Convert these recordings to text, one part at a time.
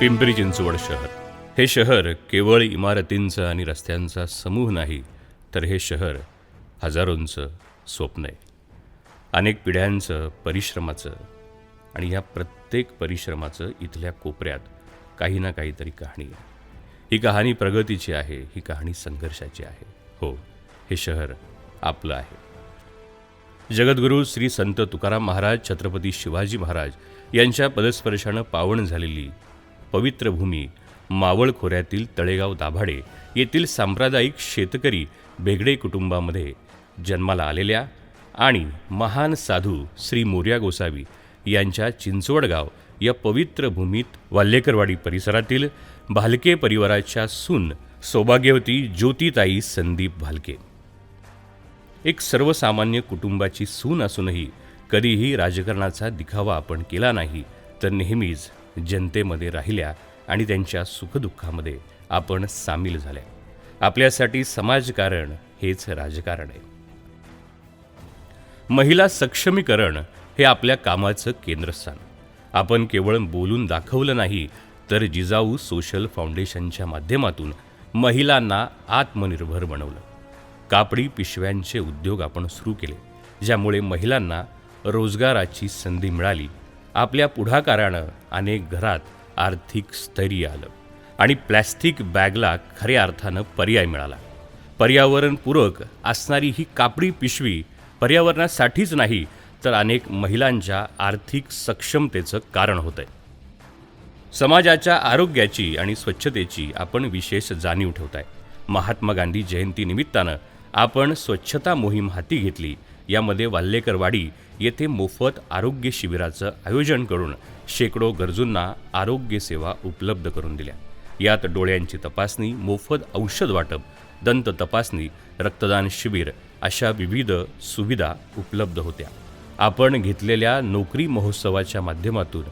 पिंपरी चिंचवड शहर. हे शहर केवळ इमारतींचा आणि रस्त्यांचा समूह नाही तर हे शहर हजारोंचं स्वप्न आहे. अनेक पिढ्यांचं परिश्रमाचं आणि ह्या प्रत्येक परिश्रमाचं इथल्या कोपऱ्यात काही ना काहीतरी कहाणी आहे. ही कहाणी प्रगतीची आहे ही कहाणी संघर्षाची आहे. हो हे शहर आपलं आहे. जगद्गुरू श्री संत तुकाराम महाराज छत्रपती शिवाजी महाराज यांच्या पदस्पर्शानं पावन झालेली पवित्र भूमी मावळ खोऱ्यातील तळेगाव दाभाडे येथील सांप्रदायिक शेतकरी बेगडे कुटुंबामध्ये जन्माला आलेल्या आणि महान साधू श्री मोर्या गोसावी यांच्या चिंचवडगाव या पवित्र भूमीत वाल्लेकरवाडी परिसरातील भालके परिवाराच्या सून सौभाग्यवती ज्योतिताई संदीप भालके. एक सर्वसामान्य कुटुंबाची सून असूनही कधीही राजकारणाचा दिखावा आपण केला नाही तर नेहमीच जनतेमध्ये राहिल्या आणि त्यांच्या सुखदुःखामध्ये आपण सामील झाल्या. आपल्यासाठी समाजकारण हेच राजकारण आहे. महिला सक्षमीकरण हे आपल्या कामाचं केंद्रस्थान. आपण केवळ बोलून दाखवलं नाही तर जिजाऊ सोशल फाउंडेशनच्या माध्यमातून महिलांना आत्मनिर्भर बनवलं. कापडी पिशव्यांचे उद्योग आपण सुरू केले ज्यामुळे महिलांना रोजगाराची संधी मिळाली आपल्या पुढाकारानं अनेक घरात आर्थिक स्थैर्य आलं आणि प्लॅस्टिक बॅगला खऱ्या अर्थानं पर्याय मिळाला. पर्यावरणपूरक असणारी ही कापडी पिशवी पर्यावरणासाठीच नाही तर अनेक महिलांच्या आर्थिक सक्षमतेचं कारण होतंय. समाजाच्या आरोग्याची आणि स्वच्छतेची आपण विशेष जाणीव ठेवत आहे महात्मा गांधी जयंती निमित्तानं आपण स्वच्छता मोहीम हाती घेतली यामध्ये वाल्लेकरवाडी येथे मोफत आरोग्य शिबिराचं आयोजन करून शेकडो गरजूंना आरोग्य सेवा उपलब्ध करून दिल्या. यात डोळ्यांची तपासणी मोफत औषध वाटप दंत तपासणी रक्तदान शिबिर अशा विविध सुविधा उपलब्ध होत्या. आपण घेतलेल्या नोकरी महोत्सवाच्या माध्यमातून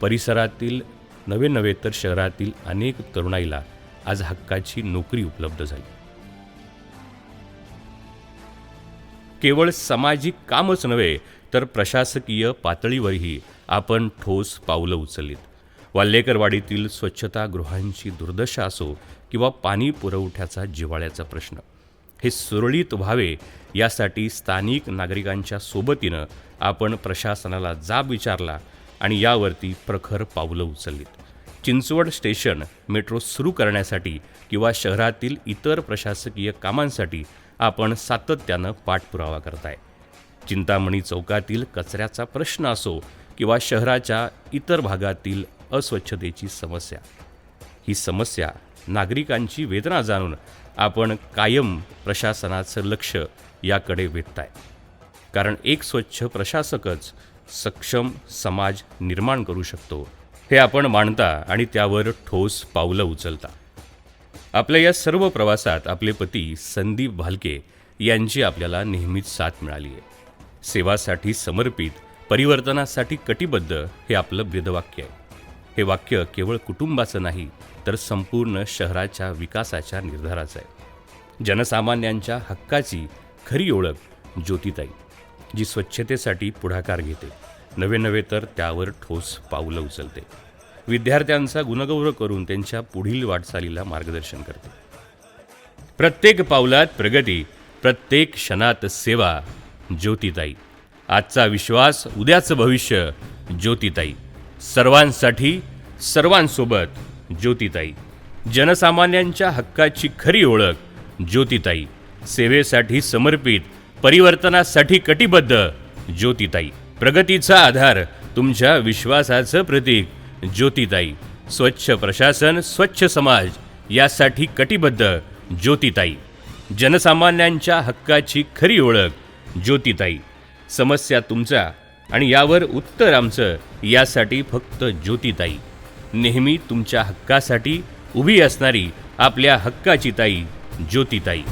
परिसरातील नवे नवे तर शहरातील अनेक तरुणाईला आज हक्काची नोकरी उपलब्ध झाली. केवळ सामाजिक कामच नव्हे तर प्रशासकीय पातळीवरही आपण ठोस पावलं उचललीत. वाल्लेकरवाडीतील स्वच्छतागृहांची दुर्दशा असो किंवा पाणी पुरवठ्याचा जिव्हाळ्याचा प्रश्न हे सुरळीत व्हावे यासाठी स्थानिक नागरिकांच्या सोबतीनं आपण प्रशासनाला जाब विचारला आणि यावरती प्रखर पावलं उचललीत. चिंचवड स्टेशन मेट्रो सुरू करण्यासाठी किंवा शहरातील इतर प्रशासकीय कामांसाठी आपण सातत्यानं पाठपुरावा करताय. चिंतामणी चौकातील कचऱ्याचा प्रश्न असो किंवा शहराच्या इतर भागातील अस्वच्छतेची समस्या. ही समस्या नागरिकांची वेदना जाणून आपण कायम प्रशासनाचं लक्ष याकडे वेधताय. कारण एक स्वच्छ प्रशासकच सक्षम समाज निर्माण करू शकतो हे आपण मांडता आणि त्यावर ठोस पावलं उचलता. आपल्या या सर्व प्रवासात आपले पती संदीप भालके यांची आपल्याला नेहमीच साथ मिळाली आहे. सेवासाठी समर्पित परिवर्तनासाठी कटिबद्ध हे आपलं ब्रीदवाक्य आहे. हे वाक्य केवळ कुटुंबाचं नाही तर संपूर्ण शहराच्या विकासाच्या निर्धाराचं आहे. जनसामान्यांच्या हक्काची खरी ओळख ज्योतिताई जी स्वच्छतेसाठी पुढाकार घेते. नवे नवे तर त्यावर ठोस पावलं उचलते. विद्यार्थ्यांचा गुणगौरव करून त्यांच्या पुढील वाटचालीला मार्गदर्शन करते. प्रत्येक पावलात प्रगती प्रत्येक क्षणात सेवा ज्योतिताई. आजचा विश्वास उद्याचं भविष्य ज्योतिताई. सर्वांसाठी सर्वांसोबत ज्योतिताई. जनसामान्यांच्या हक्काची खरी ओळख ज्योतिताई. सेवेसाठी समर्पित परिवर्तनासाठी कटिबद्ध ज्योतिताई. प्रगतीचा आधार तुमच्या विश्वासाचं प्रतीक. ज्योतिताई. स्वच्छ प्रशासन स्वच्छ समाज यासाठी कटिबद्ध ज्योतिताई. जनसामान्यांच्या हक्काची खरी ओळख ज्योतिताई. समस्या तुमचा आणि यावर उत्तर आमचं यासाठी फक्त ज्योतिताई. नेहमी तुमच्या हक्कासाठी उभी असणारी आपल्या हक्काची ताई ज्योतिताई.